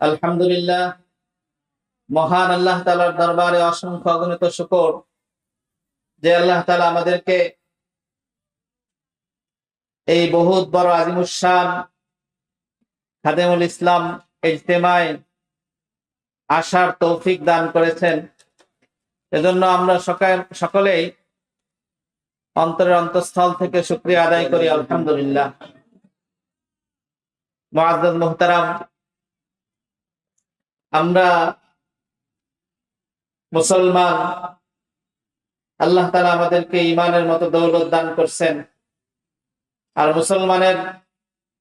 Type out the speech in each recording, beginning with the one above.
আলহামদুলিল্লাহ। মহান আল্লাহ তালার দরবারে অসংখ্য অগণিত শুকর যে আল্লাহ তালা আমাদেরকে এই বহুত বড় আজিমুসান খাদেমুল ইসলাম ইজতেমায় আসার তৌফিক দান করেছেন। এজন্য আমরা সকাল, সকলেই অন্তরের অন্তঃস্থল থেকে শুক্রিয়া আদায় করি, আলহামদুলিল্লাহ। মুআজ্জাজ, মুহতারাম আমরা মুসলমান, আল্লাহ তালা আমাদেরকে ইমানের মতো দৌলত দান করছেন। আর মুসলমানের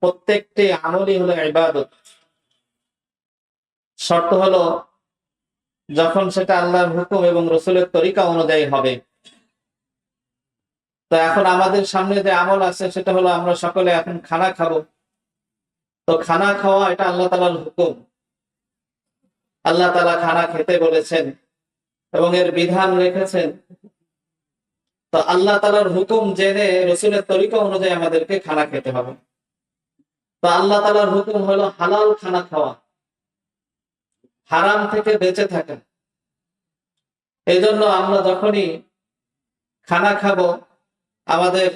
প্রত্যেকটি আমলই হলো ইবাদত। শর্ত হলো, যখন সেটা আল্লাহর হুকুম এবং রসুলের তরিকা অনুযায়ী হবে। তো এখন আমাদের সামনে যে আমল আছে, সেটা হলো আমরা সকলে এখন খানা খাব। তো খানা খাওয়া এটা আল্লাহ তালার হুকুম। আল্লাহ তালা খানা খেতে বলেছেন এবং এর বিধান রেখেছেন। তো আল্লাহ তালার হুকুম জেনে রসুলের তরিকা অনুযায়ী আমাদেরকে খানা খেতে হবে। তো আল্লাহ তালার হুকুম হলো হালাল খানা খাওয়া। হারাম থেকে বেঁচে থাকা। এই জন্য আমরা যখনই খানা খাব, আমাদের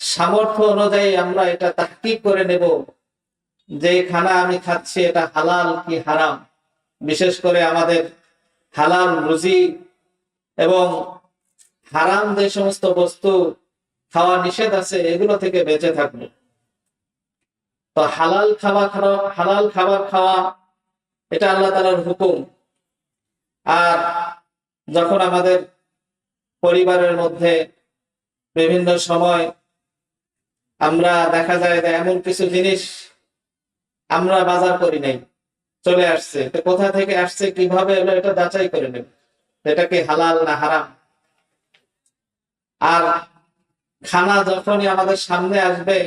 সামর্থ্য অনুযায়ী আমরা এটা তাহকিক করে নেব যে খানা আমি খাচ্ছি এটা হালাল কি হারাম। বিশেষ করে আমাদের হালাল রুজি এবং হারাম যে সমস্ত বস্তু খাওয়া নিষেধ আছে, এগুলো থেকে বেঁচে থাকবে। তো হালাল খাবার খাওয়া, হালাল খাবার খাওয়া, এটা আল্লাহ তালার হুকুম। আর যখন আমাদের পরিবারের মধ্যে বিভিন্ন সময় আমরা দেখা যায় যে এমন কিছু জিনিস আমরা বাজার করি নাই চলে আসছে তো কোথা থেকে আসছে কিভাবে এলো এটা যাচাই করে নেব এটা কি হালাল না হারাম আর খানা যখনই আমাদের সামনে আসবে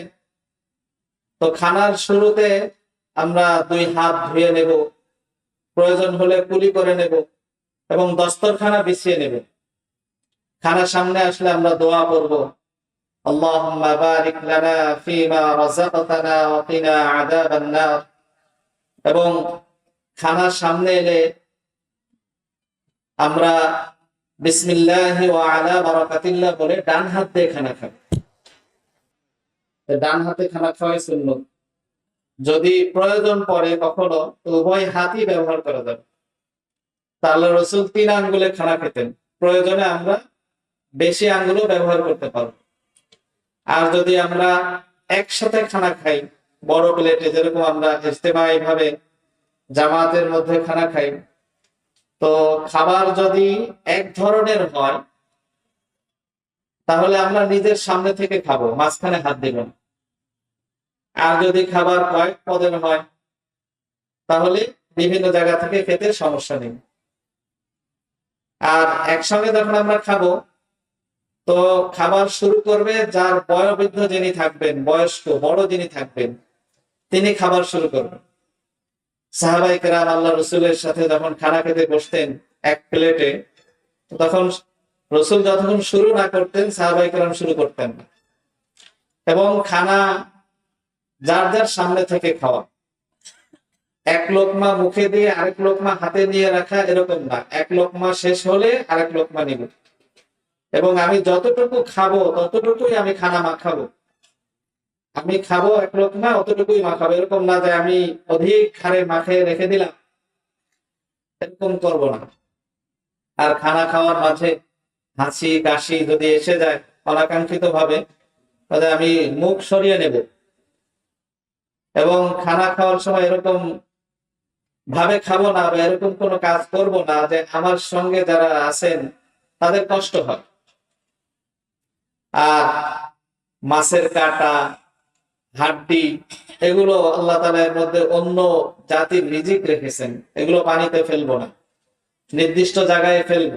তো খানার শুরুতে আমরা দুই হাত ধুয়ে নেব প্রয়োজন হলে কুলি করে নেব এবং দস্তরখানা বিছিয়ে নেব খানার সামনে আসলে আমরা দোয়া করব اللهم بارك لنا فيما رزقتنا وقنا عذاب النار এবং খানার সামনে এলে আমরা বিসমিল্লাহ আলা বারাকাতিল্লাহ বলে ডান হাত দিয়ে খানা তো ডান হাতে খানা খাওয়াই সুন্নত। যদি প্রয়োজন পড়ে কখনো উভয় হাতই ব্যবহার করা যাবে। তাহলে রসুল তিন আঙ্গুলে খানা খেতেন। প্রয়োজনে আমরা বেশি আঙ্গুলও ব্যবহার করতে পারব। আর যদি আমরা একসাথে খানা খাই, বড় প্লেটে যেরকম আমরা ইজতেমাই ভাবে জামাতের মধ্যে খানা খাই। তো খাবার যদি এক ধরনের হয়, তাহলে আমরা নিজের সামনে থেকে খাব, মাঝখানে হাত দিব না। আর যদি খাবার কয়েক পদের হয়, তাহলে বিভিন্ন জায়গা থেকে খেতে সমস্যা নেই। আর একসঙ্গে যখন আমরা খাব, তো খাবার শুরু করবে যার বয়োবৃদ্ধ যিনি থাকবেন, বয়স্ক, বড় যিনি থাকবেন, তিনি খাবার শুরু করবেন। সাহাবাই কেরাম আল্লাহ রসুলের সাথে যখন খানা খেতে বসতেন এক প্লেটে, তখন রসুল যতক্ষণ শুরু না করতেন, সাহাবাই কেরাম শুরু করতেন এবং খানা যার যার সামনে থেকে খাওয়া। এক লোকমা মুখে দিয়ে আরেক লোকমা হাতে নিয়ে রাখা এরকম না। এক লোকমা শেষ হলে আরেক লোকমা নিব। এবং আমি যতটুকু খাব, ততটুকুই আমি খানা মাখাবো। আমি খাব এক লোকমা অতটুকুই মাখাবো এরকম না যে আমি অধিক হারে মাখে রেখে দিলাম। এরকম করব না। আর খানা খাওয়ার মাঝে হাসি কাশি যদি এসে যায় অনাকাঙ্ক্ষিত ভাবে তাহলে আমি মুখ সরিয়ে নেব। এবং খানা খাওয়ার সময় এরকম ভাবে খাব না বা এরকম কোনো কাজ করব না যে আমার সঙ্গে যারা আছেন, তাদের কষ্ট হয়। আর মাছের কাটা হাড্ডি এগুলো আল্লাহ তালা এর মধ্যে অন্য জাতির রিজিক রেখেছেন। এগুলো পানিতে ফেলব না। নির্দিষ্ট জায়গায় ফেলব।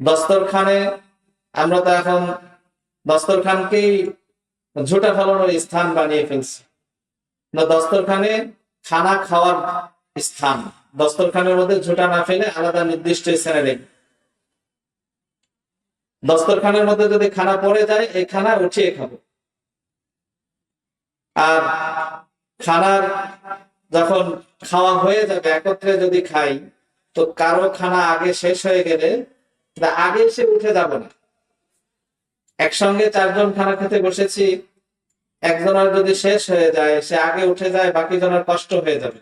দস্তরখানে আমরা তো এখন দস্তরখানকেই ঝুটা ফেলানোর স্থান বানিয়ে ফেলছি। না, দস্তরখানে খানা খাওয়ার স্থান। দস্তরখানের মধ্যে ঝুটা না ফেলে আলাদা নির্দিষ্ট স্থানে রেখে। দস্তরখানের মধ্যে যদি খানা পড়ে যায়, এই খানা উঠিয়ে খাব। আর খানার যখন খাওয়া হয়ে যাবে, একত্রে যদি খাই, তো কারও খানা আগে শেষ হয়ে গেলে আগে সে উঠে যাব না। একসঙ্গে চারজন খানা খেতে বসেছি, একজনের যদি শেষ হয়ে যায়, সে আগে উঠে যায় বাকি জনের কষ্ট হয়ে যাবে।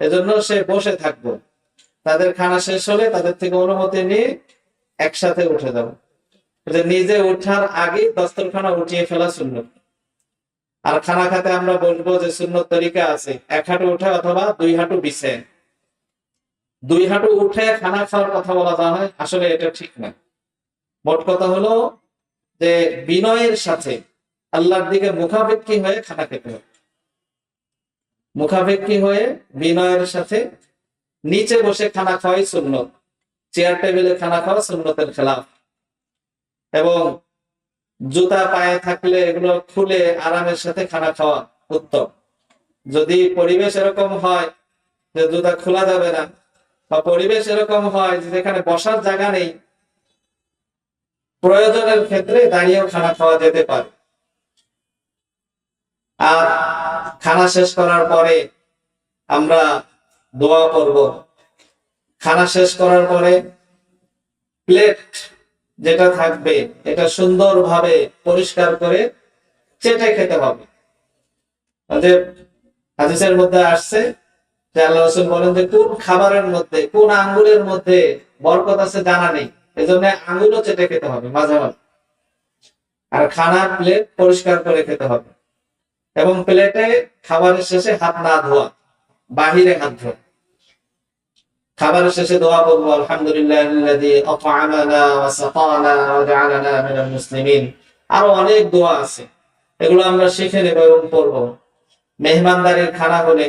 এজন্য সে বসে থাকব। তাদের খানা শেষ হলে তাদের থেকে অনুমতি নিয়ে একসাথে উঠে যাব। নিজে ওঠার আগে দস্তরখানা উঠিয়ে ফেলা সুন্নত। আর খানা খাতে আমরা বলব যে সুন্নত তরিকা আছে, এক হাঁটু উঠে অথবা দুই হাঁটু বিছে দুই হাঁটু উঠে খানা খাওয়ার কথা বলা যা হয় আসলে এটা ঠিক না। মোট কথা হলো যে বিনয়ের সাথে আল্লাহর দিকে মুখাপেক্ষী হয়ে খানা খেতে হবে। মুখাপেক্ষী হয়ে বিনয়ের সাথে নিচে বসে খানা খাওয়াই সুন্নত, চেয়ার টেবিলে খানা খাওয়া সুন্নতের খেলাফ। এবং জুতা পায়ে থাকলে এগুলো খুলে আরামের সাথে খানা খাওয়া উত্তম। যদি পরিবেশ এরকম হয়, যে জুতা খোলা যাবে না, বা পরিবেশ এরকম হয় যেখানে বসার জায়গা নেই, প্রয়োজনের ক্ষেত্রে দাঁড়িয়েও খানা খাওয়া যেতে পারে। আর খানা শেষ করার পরে আমরা দোয়া করব। খানা শেষ করার পরে প্লেট যেটা থাকবে, এটা সুন্দরভাবে পরিষ্কার করে চেটে খেতে হবে। হাদিসের মধ্যে আসছে যে আল্লাহ রসুল বলেন যে, কোন খাবারের মধ্যে, কোন আঙ্গুলের মধ্যে বরকত আছে জানা নেই, এজন্য আঙ্গুলও চেটে খেতে হবে মাঝে মাঝে। আর খানার প্লেট পরিষ্কার করে খেতে হবে। এবং প্লেটে খাবারের শেষে হাত না ধোয়া, বাহিরে হাত ধোয়া। খাবারের শেষে দোয়া করব, আলহামদুলিল্লাহ আরও অনেক দোয়া আছে, এগুলো আমরা শিখে নেব এবং পড়ব। মেহমানদারির খানা হলে,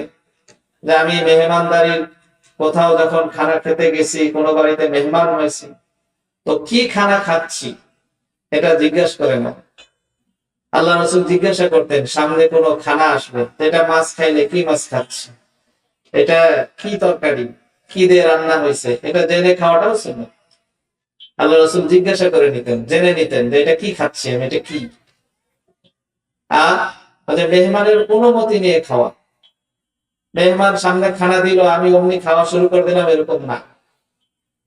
যে আমি মেহমানদারির কোথাও যখন খানা খেতে গেছি, কোনো বাড়িতে মেহমান হয়েছি, তো কি খানা খাচ্ছি এটা জিজ্ঞেস করে না। আল্লাহ রসুল জিজ্ঞাসা করতেন, সামনে কোনো খানা আসবে? এটা মাছ খাইলে কি মাছ খাচ্ছি? এটা কি তরকারি? কি দিয়ে রান্না হয়েছে? এটা জেনে খাওয়াটাও ছিল আল্লাহ রসুল জিজ্ঞাসা করে নিতেন, জেনে নিতেন যে এটা কি খাচ্ছি, আমি এটা কি? মেহমানের অনুমতি নিয়ে খাওয়া। মেহমান সামনে খানা দিল, আমি অমনি খাওয়া শুরু করে দিলাম, এরকম না।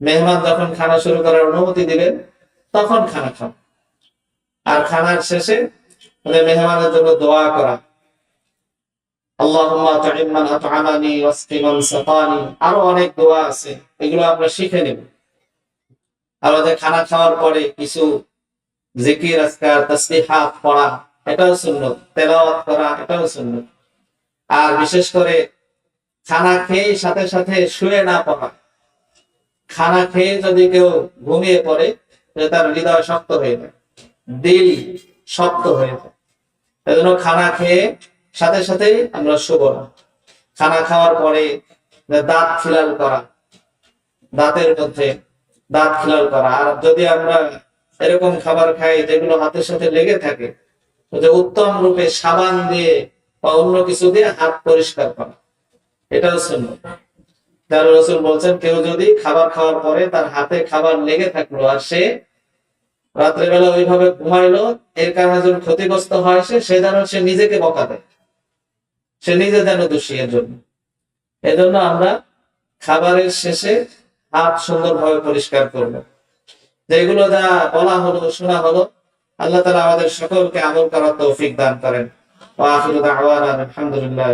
মেহমান যখন খানা শুরু করার অনুমতি দিবেন, তখন খানা খাও আর খানার শেষে মানে মেহমানের জন্য দোয়া করা আল্লাহুম্মা তুইম্মান আতআমানি ওয়াসকিমান সাকানি আরও অনেক দোয়া আছে, এগুলো আমরা শিখে নেব। আমাদের খানা খাওয়ার পরে কিছু জিকির, আজকার পড়া, এটাও তেলাওয়াত করা, এটাও আর বিশেষ করে খানা খেয়ে সাথে সাথে শুয়ে না পড়া। খানা খেয়ে যদি কেউ ঘুমিয়ে পড়ে তার হৃদয় শক্ত হয়ে যায়। দিল শক্ত হয়ে যায়। এজন্য খানা খেয়ে সাথে সাথে আমরা শুভ না। খানা খাওয়ার পরে দাঁত খিলাল করা, দাঁতের মধ্যে দাঁত খিলাল করা। আর যদি আমরা এরকম খাবার খাই যেগুলো হাতের সাথে লেগে থাকে, যে উত্তম রূপে সাবান দিয়ে বা অন্য কিছু দিয়ে হাত পরিষ্কার করা, এটাও শুনল তার রসুল বলছেন, কেউ যদি খাবার খাওয়ার পরে তার হাতে খাবার লেগে থাকল আর সে রাত্রেবেলা ওইভাবে ঘুমাইলো, এর কারণে যখন ক্ষতিগ্রস্ত হয় সে যেন সে নিজেকে বকা দেয়। সে নিজে যেন দোষী এর জন্য এজন্য আমরা খাবারের শেষে হাত সুন্দরভাবে পরিষ্কার করব। যেগুলো যা বলা হলো, শোনা হলো, আল্লাহ তালা আমাদের সকলকে আমল করার তৌফিক দান করেন। আলহামদুলিল্লাহ